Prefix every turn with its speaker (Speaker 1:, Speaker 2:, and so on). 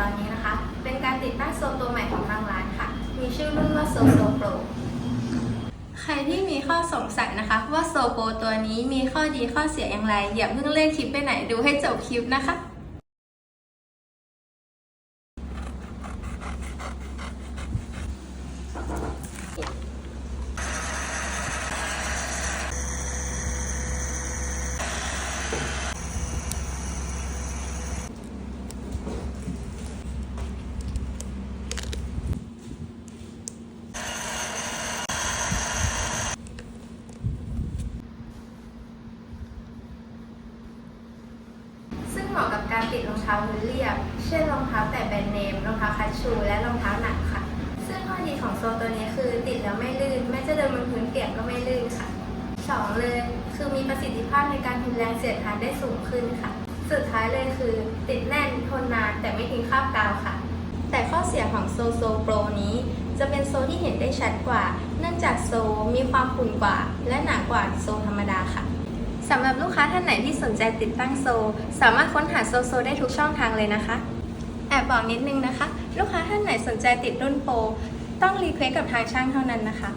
Speaker 1: ตอนนี้นะคะ เป็นการติดตั้งโซลตัวใหม่ของทางร้านค่ะ มีชื่อรุ่นว่าโซโซโปรใครที่มีข้อสงสัยนะคะ ว่าโซโปรตัวนี้มีข้อดีข้อเสียอย่างไรอย่าเพิ่งเล่นคลิปไปไหนดูให้จบคลิปนะคะ ซึ่งเหมาะกับการ ติดรองเท้าพื้นเรียบ เช่นรองเท้าแตะแบรนด์เนม รองเท้าคัชชู และรองเท้าหนักค่ะ ซึ่งข้อดีของโซตัวนี้คือติดแล้วไม่ลื่น แม้จะเดินบนพื้นเปียกก็ไม่ลื่นค่ะสองเลย คือมีประสิทธิภาพในการทนแรงเสียดทานได้สูงขึ้นค่ะ สุดท้ายเลยคือ ติดแน่นทนนานแต่ไม่ทิ้งคราบกาวค่ะ แต่ข้อเสียของโซโซโปรนี้จะเป็นโซที่เห็นได้ชัดกว่า เนื่องจากโซมีความขุ่นกว่า และหนากว่าโซธรรมดาค่ะ สำหรับลูกค้าท่านไหนที่สนใจติดตั้งโซ สามารถค้นหาโซโซได้ทุกช่องทางเลยนะคะ แอบบอกนิดนึงนะคะ ลูกค้าท่านไหนสนใจติดรุ่นโปรต้องรีเควสกับทางช่างเท่านั้นนะคะ